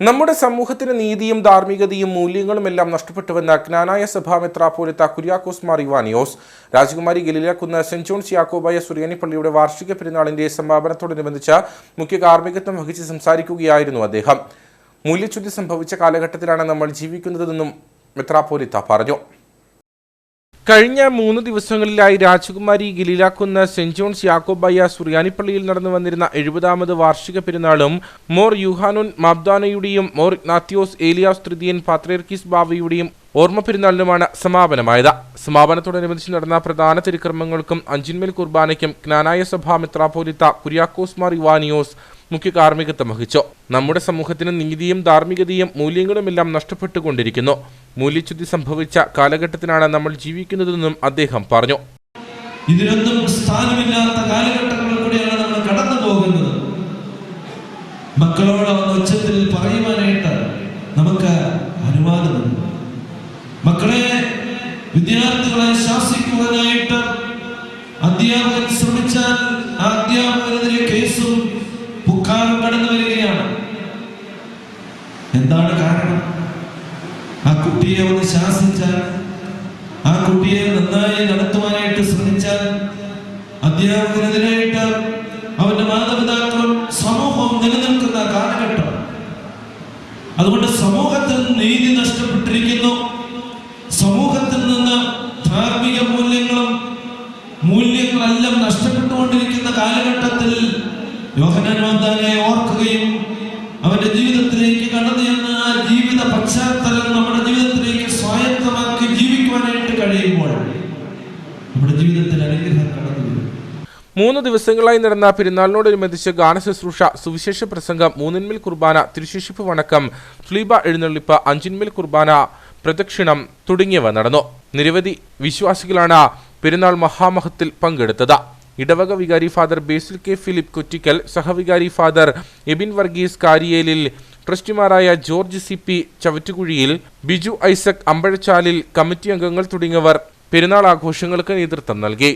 നമ്മുടെ സമൂഹത്തിന് നീതിയും ധാർമ്മികതയും മൂല്യങ്ങളും എല്ലാം നഷ്ടപ്പെട്ടുവെന്ന ജ്ഞാനായ സഭാ പോലത്ത കുര്യാക്കോസ് മാർ ഇവാനിയോസ് രാജകുമാരി ഗലീലക്കുന്ന് സെന്റ് ജോൺസ് യാക്കോബായ സുറിയാനി പള്ളിയുടെ വാർഷിക പെരുന്നാളിന്റെ സമാപനത്തോടനുബന്ധിച്ച് മുഖ്യ കാർമ്മികത്വം വഹിച്ച് സംസാരിക്കുകയായിരുന്നു അദ്ദേഹം. മൂല്യച്യുതി സംഭവിച്ച കാലഘട്ടത്തിലാണ് നമ്മൾ ജീവിക്കുന്നതെന്നും മിത്രാപോലിത്ത പറഞ്ഞു. കഴിഞ്ഞ മൂന്ന് ദിവസങ്ങളിലായി രാജകുമാരി ഗലീലാക്കുന്ന് സെന്റ് ജോൺസ് യാക്കോബായ സുറിയാനിപ്പള്ളിയിൽ നടന്നു വന്നിരുന്ന എഴുപതാമത് വാർഷിക പെരുന്നാളും മോർ യുഹാനുൻ മാബ്ദാനയുടെയും മോർ നാത്യോസ് ഏലിയാസ് തൃതീയൻ പാത്രേർക്കിസ് ബാവയുടെയും ഓർമ്മ പെരുന്നാളിനുമാണ് സമാപനമായത്. സമാപനത്തോടനുബന്ധിച്ച് നടന്ന പ്രധാന തിരുക്രമങ്ങൾക്കും അഞ്ചിന്മേൽ കുർബാനയ്ക്കും ജ്ഞാനായ സഭാ മെത്രാപോലിത്ത കുര്യാക്കോസ് മാർ ഇവാനിയോസ് മുഖ്യ കാർമ്മികത്വം വഹിച്ചു. നമ്മുടെ സമൂഹത്തിന് നീതിയും ധാർമ്മികതയും മൂല്യങ്ങളുമെല്ലാം നഷ്ടപ്പെട്ടുകൊണ്ടിരിക്കുന്നു. മൂല്യച്യുതി സംഭവിച്ച കാലഘട്ടത്തിലാണ് നമ്മൾ ജീവിക്കുന്നതെന്നും അദ്ദേഹം പറഞ്ഞു. ഇതിനൊന്നും സ്ഥാനമില്ലാത്ത കാലഘട്ടങ്ങളിൽ കൂടെയാണ് നമ്മൾ കടന്നു പോകുന്നത്. മക്കളോട് ഉച്ചത്തിൽ പറയുവാനായിട്ട് നമുക്ക് അനുവാദമുണ്ട്. മക്കളെ വിദ്യാർത്ഥികളെ ശാസിക്കുവാനായിട്ട് അധ്യാപകൻ എന്താണ് കാരണം? ആ കുട്ടിയെ ഒന്ന് ശാസിച്ചാൽ ആ കുട്ടിയെ നന്നായി നടത്തുവാനായിട്ട് ശ്രമിച്ചാൽ അധ്യാപകനെതിരായിട്ട് അവന്റെ മാതാപിതാക്കളും സമൂഹം നിലനിൽക്കുന്ന കാലഘട്ടം. അതുകൊണ്ട് സമൂഹത്തിൽ നീതി നഷ്ടപ്പെട്ടിരിക്കുന്നു. സമൂഹത്തിൽ നിന്ന് ധാർമ്മിക മൂല്യങ്ങളും മൂല്യങ്ങളെല്ലാം നഷ്ടപ്പെട്ടുകൊണ്ടിരിക്കുന്ന കാലഘട്ടത്തിൽ യോഹനാൻവാദാനെ മൂന്ന് ദിവസങ്ങളായി നടന്ന പെരുന്നാളിനോടനുബന്ധിച്ച് ഗാനശുശ്രൂഷ സുവിശേഷ പ്രസംഗം മൂന്നിന്മേൽ കുർബാന തിരുശേഷിപ്പ് വണക്കം ഫ്ലീബ എഴുന്നള്ളിപ്പ് അഞ്ചിന്മേൽ കുർബാന പ്രദക്ഷിണം തുടങ്ങിയവ നടന്നു. നിരവധി വിശ്വാസികളാണ് പെരുന്നാൾ മഹാമഹത്തിൽ പങ്കെടുത്തത്. ഇടവക വികാരി Father Basil K Philip Kuttikkal സഹവികാരി father Ebin Varghese Kariyelil ട്രസ്റ്റിമാരായ George C P Chavattukuzhiyil Biju Isaac Ambazhachalil committee അംഗങ്ങൾ തുടങ്ങിയവർ പെരുന്നാൾ ആഘോഷങ്ങൾക്ക് നേതൃത്വം നൽകി